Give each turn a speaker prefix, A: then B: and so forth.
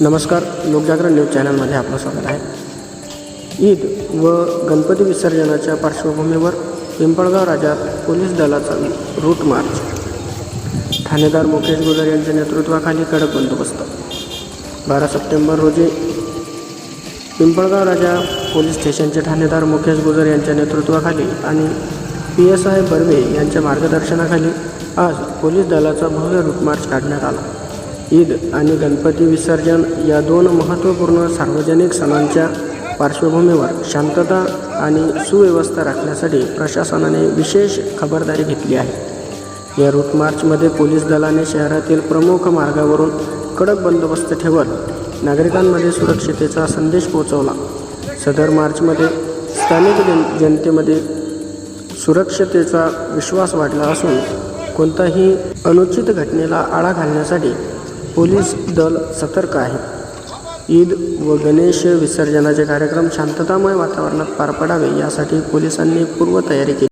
A: नमस्कार लोकजागरण न्यूज चॅनलमध्ये आपलं स्वागत आहे. ईद व गणपती विसर्जनाच्या पार्श्वभूमीवर पिंपळगाव राजात पोलीस दलाचा रूट मार्च. ठाणेदार मुकेश गुजर यांच्या नेतृत्वाखाली कडक बंदोबस्त. बारा सप्टेंबर रोजी पिंपळगाव राजा पोलीस स्टेशनचे ठाणेदार मुकेश गुजर यांच्या नेतृत्वाखाली आणि पी एस आय बर्वे यांच्या मार्गदर्शनाखाली आज पोलीस दलाचा भव्य रूट मार्च काढण्यात आला. ईद आणि गणपती विसर्जन या दोन महत्त्वपूर्ण सार्वजनिक सणांच्या पार्श्वभूमीवर शांतता आणि सुव्यवस्था राखण्यासाठी प्रशासनाने विशेष खबरदारी घेतली आहे. या रूट मार्चमध्ये पोलीस दलाने शहरातील प्रमुख मार्गावरून कडक बंदोबस्त ठेवत नागरिकांमध्ये सुरक्षितेचा संदेश पोहोचवला. सदर मार्चमध्ये स्थानिक जन जनतेमध्ये सुरक्षतेचा विश्वास वाढला असून कोणताही अनुचित घटनेला आळा घालण्यासाठी पोलीस दल सतर्क आहे ईद व गणेश विसर्जनाचे कार्यक्रम शांततामय वातावरणात पार पडावे यासाठी पोलिसांनी पूर्वतयारी केली.